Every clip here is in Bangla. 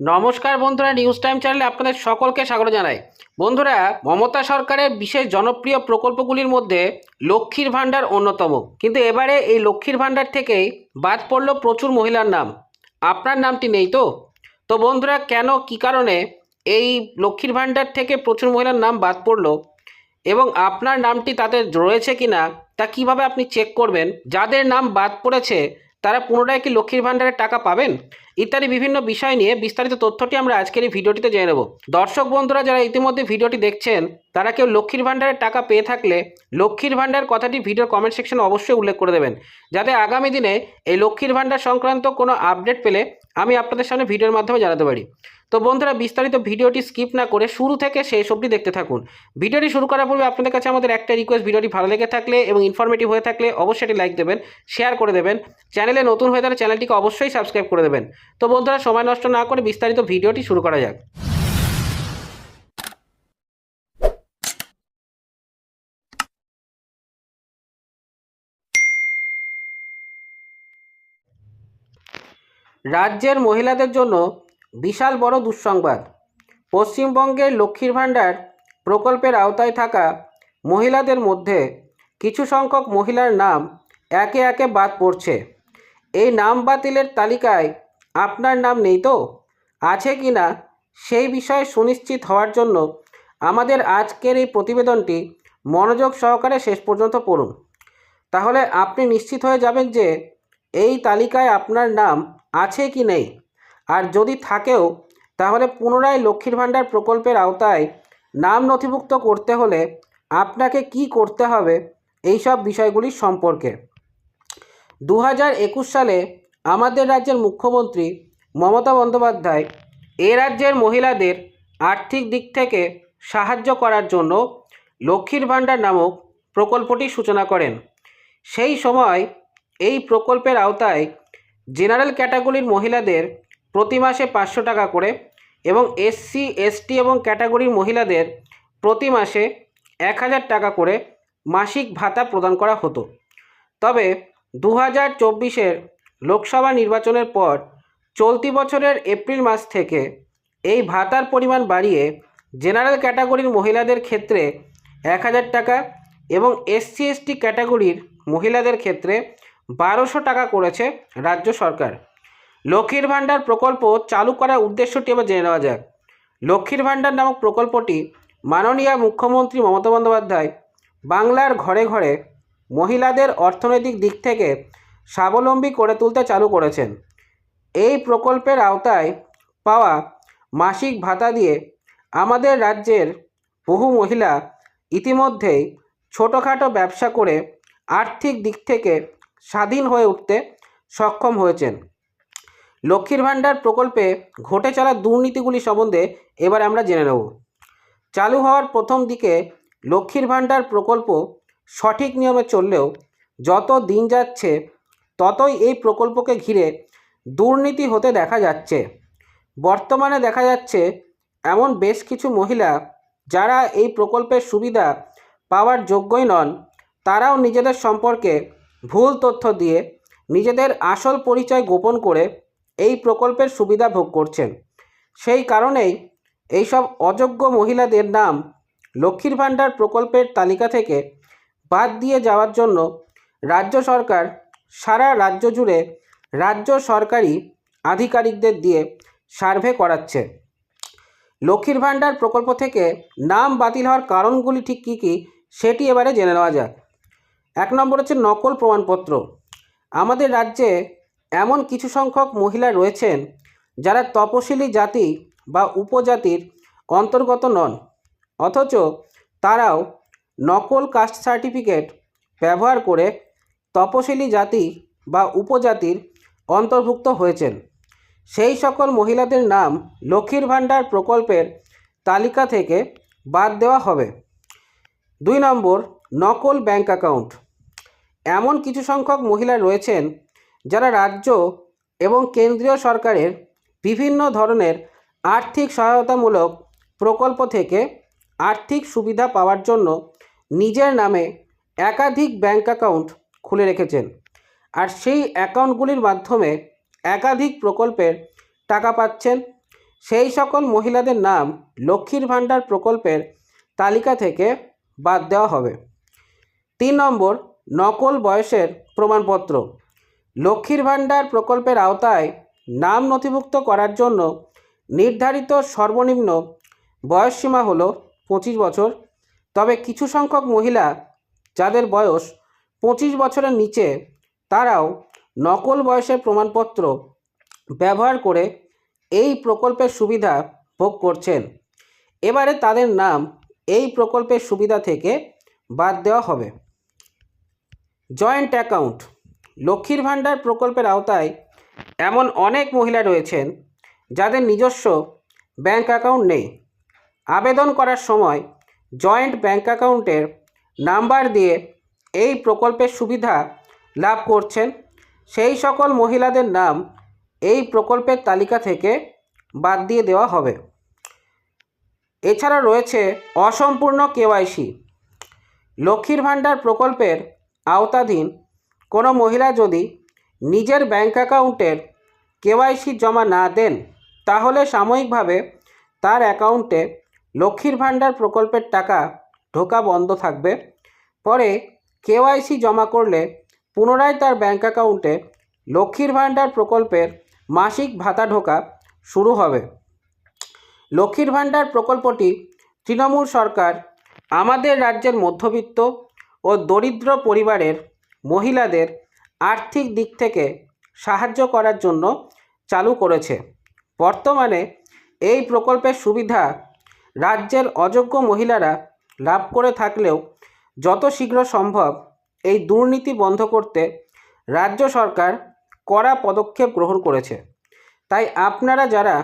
নমস্কার বন্ধুরা নিউজ টাইম চ্যানেলে আপনাদের সকলকে স্বাগত জানাই। বন্ধুরা, মমতা সরকারের বিশেষ জনপ্রিয় প্রকল্পগুলির মধ্যে লক্ষ্মীর ভাণ্ডার অন্যতম। কিন্তু এবারে এই লক্ষ্মীর ভাণ্ডার থেকেই বাদ পড়ল প্রচুর মহিলার নাম। আপনার নামটি নেই তো? তো বন্ধুরা, কেন, কি কারণে এই লক্ষ্মীর ভাণ্ডার থেকে প্রচুর মহিলার নাম বাদ পড়ল? এবং আপনার নামটি তাতে রয়েছে কি না তা কীভাবে আপনি চেক করবেন? যাদের নাম বাদ পড়েছে তারা পুনরায় কি লক্ষ্মীর ভাণ্ডারের টাকা পাবেন? ইত্যাদি বিভিন্ন বিষয় নিয়ে বিস্তারিত তথ্যটি আমরা আজকের এই ভিডিওটিতে জেনে নেব। দর্শক বন্ধুরা, যারা ইতিমধ্যে ভিডিওটি দেখছেন, তারা কেউ লক্ষ্মীর ভাণ্ডারের টাকা পেয়ে থাকলে লক্ষ্মীর ভাণ্ডার কথাটি ভিডিওর কমেন্ট সেকশনে অবশ্যই উল্লেখ করে দেবেন। যাতে আগামী দিনে এই লক্ষ্মীর ভাণ্ডার সংক্রান্ত কোনো আপডেট পেলে আমি আপনাদের সামনে ভিডিওর মাধ্যমে জানাতে পারি। তো বন্ধুরা, বিস্তারিত ভিডিওটি স্কিপ না করে শুরু থেকে শেষ অবধি দেখতে থাকুন। ভিডিওটি শুরু করার পূর্বে আপনাদের কাছে আমাদের একটা রিকোয়েস্ট ভিডিওটি ভালো লেগে থাকলে এবং ইনফরমেটিভ হয়ে থাকলে অবশ্যই এটি লাইক দেবেন শেয়ার করে দেবেন। চ্যানেলে নতুন হয়ে থাকলে চ্যানেলটিকে অবশ্যই সাবস্ক্রাইব করে দেবেন। তো বন্ধুরা, সময় নষ্ট না করে বিস্তারিত ভিডিওটি শুরু করা যাক। রাজ্যের মহিলাদের জন্য বিশাল বড় দুঃসংবাদ। পশ্চিমবঙ্গের লক্ষ্মীর ভাণ্ডার প্রকল্পের আওতায় থাকা মহিলাদের মধ্যে কিছু সংখ্যক মহিলার নাম একে একে বাদ পড়ছে। এই নাম বাতিলের তালিকায় আপনার নাম নেই তো? আছে কি না? সেই বিষয়ে সুনিশ্চিত হওয়ার জন্য আমাদের আজকের এই প্রতিবেদনটি মনোযোগ সহকারে শেষ পর্যন্ত পড়ুন। তাহলে আপনি নিশ্চিত হয়ে যাবেন যে এই তালিকায় আপনার নাম আছে কি নেই। আর যদি থাকেও, তাহলে পুনরায় লক্ষ্মীর ভাণ্ডার প্রকল্পের আওতায় নাম নথিভুক্ত করতে হলে আপনাকে কি করতে হবে এই সব বিষয়গুলি সম্পর্কে। দু হাজার একুশ সালে আমাদের রাজ্যের মুখ্যমন্ত্রী মমতা বন্দ্যোপাধ্যায় এ রাজ্যের মহিলাদের আর্থিক দিক থেকে সাহায্য করার জন্য লক্ষ্মীর ভাণ্ডার নামক প্রকল্পটি সূচনা করেন। সেই সময় এই প্রকল্পের আওতায় জেনারেল ক্যাটাগরির মহিলাদের প্রতি মাসে পাঁচশো টাকা করে এবং এসসি এসটি এবং ক্যাটাগরির মহিলাদের প্রতি মাসে এক হাজার টাকা করে মাসিক ভাতা প্রদান করা হতো। তবে দু হাজার চব্বিশের লোকসভা নির্বাচনের পর চলতি বছরের এপ্রিল মাস থেকে এই ভাতার পরিমাণ বাড়িয়ে জেনারেল ক্যাটাগরির মহিলাদের ক্ষেত্রে এক হাজার টাকা এবং এসসি এসটি ক্যাটাগরির মহিলাদের ক্ষেত্রে বারোশো টাকা করেছে রাজ্য সরকার। লক্ষ্মীর ভাণ্ডার প্রকল্প চালু করার উদ্দেশ্যটি এবার জেনে নেওয়া যাক। লক্ষ্মীর ভাণ্ডার নামক প্রকল্পটি মাননীয় মুখ্যমন্ত্রী মমতা বন্দ্যোপাধ্যায় বাংলার ঘরে ঘরে মহিলাদের অর্থনৈতিক দিক থেকে স্বাবলম্বী করে তুলতে চালু করেছেন। এই প্রকল্পের আওতায় পাওয়া মাসিক ভাতা দিয়ে আমাদের রাজ্যের বহু মহিলা ইতিমধ্যেই ছোটোখাটো ব্যবসা করে আর্থিক দিক থেকে স্বাধীন হয়ে উঠতে সক্ষম হয়েছেন। লক্ষ্মীর ভাণ্ডার প্রকল্পে ঘটে চলা দুর্নীতিগুলি সম্বন্ধে এবার আমরা জেনে নেব। চালু হওয়ার প্রথম দিকে লক্ষ্মীর ভাণ্ডার প্রকল্প সঠিক নিয়মে চললেও যত দিন যাচ্ছে, ততই এই প্রকল্পকে ঘিরে দুর্নীতি হতে দেখা যাচ্ছে। বর্তমানে দেখা যাচ্ছে, এমন বেশ কিছু মহিলা যারা এই প্রকল্পের সুবিধা পাওয়ার যোগ্যই নন, তারাও নিজেদের সম্পর্কে ভুল তথ্য দিয়ে নিজেদের আসল পরিচয় গোপন করে এই প্রকল্পের সুবিধা ভোগ করছেন। সেই কারণেই এইসব অযোগ্য মহিলাদের নাম লক্ষ্মীর ভাণ্ডার প্রকল্পের তালিকা থেকে বাদ দিয়ে যাওয়ার জন্য রাজ্য সরকার সারা রাজ্য জুড়ে রাজ্য সরকারি আধিকারিকদের দিয়ে সার্ভে করাচ্ছে। লক্ষ্মীর ভাণ্ডার প্রকল্প থেকে নাম বাতিল হওয়ার কারণগুলি ঠিক কী কী সেটি এবারে জেনে নেওয়া যাক। এক নম্বর হচ্ছে নকল প্রমাণপত্র। আমাদের রাজ্যে এমন কিছু সংখ্যক মহিলা রয়েছেন যারা তপশিলি জাতি বা উপজাতির অন্তর্গত নন। অথচ তারাও নকল কাস্ট সার্টিফিকেট ব্যবহার করে তপশিলি জাতি বা উপজাতির অন্তর্ভুক্ত হয়েছেন। সেই সকল মহিলাদের নাম লক্ষ্মীর ভাণ্ডার প্রকল্পের তালিকা থেকে বাদ দেওয়া হবে। দুই নম্বর, নকল ব্যাংক অ্যাকাউন্ট। এমন কিছু সংখ্যক মহিলা রয়েছেন যারা রাজ্য এবং কেন্দ্রীয় সরকারের বিভিন্ন ধরনের আর্থিক সহায়তামূলক প্রকল্প থেকে আর্থিক সুবিধা পাওয়ার জন্য নিজের নামে একাধিক ব্যাংক অ্যাকাউন্ট খুলে রেখেছেন। আর সেই অ্যাকাউন্টগুলির মাধ্যমে একাধিক প্রকল্পের টাকা পাচ্ছেন। সেই সকল মহিলাদের নাম লক্ষ্মীর ভাণ্ডার প্রকল্পের তালিকা থেকে বাদ দেওয়া হবে। তিন নম্বর, নকল বয়সের প্রমাণপত্র। লক্ষ্মীর ভাণ্ডার প্রকল্পের আওতায় নাম নথিভুক্ত করার জন্য নির্ধারিত সর্বনিম্ন বয়সসীমা হলো পঁচিশ বছর। তবে কিছু সংখ্যক মহিলা যাদের বয়স পঁচিশ বছরের নিচে, তারাও নকল বয়সের প্রমাণপত্র ব্যবহার করে এই প্রকল্পের সুবিধা ভোগ করছেন। এবারে তাদের নাম এই প্রকল্পের সুবিধা থেকে বাদ দেওয়া হবে। জয়েন্ট অ্যাকাউন্ট লক্ষ্মীর ভাণ্ডার প্রকল্পের আওতায় এমন অনেক মহিলা রয়েছেন যাদের নিজস্ব ব্যাংক অ্যাকাউন্ট নেই। আবেদন করার সময় জয়েন্ট ব্যাংক অ্যাকাউন্টের নাম্বার দিয়ে এই প্রকল্পের সুবিধা লাভ করছেন। সেই সকল মহিলাদের নাম এই প্রকল্পের তালিকা থেকে বাদ দিয়ে দেওয়া হবে। এছাড়া রয়েছে অসম্পূর্ণ কেওয়াইসি লক্ষ্মীর ভাণ্ডার প্রকল্পের আওতাধীন কোনো মহিলা যদি নিজের ব্যাঙ্ক অ্যাকাউন্টের কেওয়াইসি জমা না দেন, তাহলে সাময়িকভাবে তার অ্যাকাউন্টে লক্ষ্মীর ভাণ্ডার প্রকল্পের টাকা ঢোকা বন্ধ থাকবে। পরে কেওয়াইসি জমা করলে পুনরায় তার ব্যাঙ্ক অ্যাকাউন্টে লক্ষ্মীর ভাণ্ডার প্রকল্পের মাসিক ভাতা ঢোকা শুরু হবে। লক্ষ্মীর ভাণ্ডার প্রকল্পটি তৃণমূল সরকার, আমাদের রাজ্যের মধ্যবিত্ত ও দরিদ্র পরিবারের মহিলাদের আর্থিক দিক থেকে সাহায্য করার জন্য চালু করেছে। বর্তমানে এই প্রকল্পের সুবিধা রাজ্যের অযোগ্য মহিলারা লাভ করে থাকলেও যত শীঘ্র সম্ভব এই দুর্নীতি বন্ধ করতে রাজ্য সরকার কড়া পদক্ষেপ গ্রহণ করেছে। তাই আপনারা যারা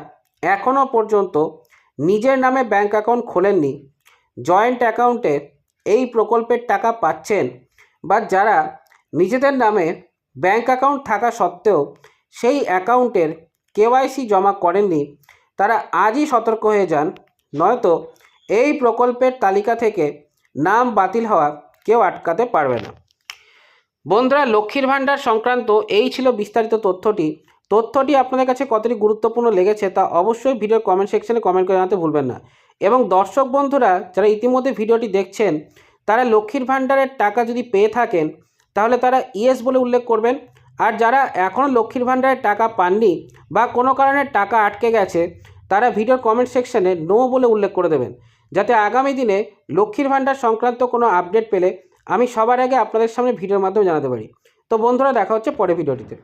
এখনও পর্যন্ত নিজের নামে ব্যাংক অ্যাকাউন্ট খোলেননি, জয়েন্ট অ্যাকাউন্টে এই প্রকল্পের টাকা পাচ্ছেন বা যারা নিজেদের নামে ব্যাংক অ্যাকাউন্ট থাকা সত্ত্বেও সেই অ্যাকাউন্টের কেওয়াইসি জমা করেননি, তারা আজই সতর্ক হয়ে যান। নয়তো এই প্রকল্পের তালিকা থেকে নাম বাতিল হওয়া কেউ আটকাতে পারবে না। বন্ধুরা, লক্ষ্মীর ভাণ্ডার সংক্রান্ত এই ছিল বিস্তারিত তথ্যটি। তথ্যটি আপনাদের কাছে কতটি গুরুত্বপূর্ণ লেগেছে তা অবশ্যই ভিডিওর কমেন্ট সেকশনে কমেন্ট করে জানাতে ভুলবেন না। এবং দর্শক বন্ধুরা, যারা ইতিমধ্যে ভিডিওটি দেখছেন, তারা লক্ষ্মীর ভাণ্ডারের টাকা যদি পেয়ে থাকেন তাহলে তারা ইয়েস বলে উল্লেখ করবেন। আর যারা এখনও লক্ষ্মীর ভাণ্ডারের টাকা পাননি বা কোনো কারণে টাকা আটকে গেছে, তারা ভিডিওর কমেন্ট সেকশানে নো বলে উল্লেখ করে দেবেন। যাতে আগামী দিনে লক্ষ্মীর ভাণ্ডার সংক্রান্ত কোনো আপডেট পেলে আমি সবার আগে আপনাদের সামনে ভিডিওর মাধ্যমে জানাতে পারি। তো বন্ধুরা, দেখা হচ্ছে পরে ভিডিওটিতে।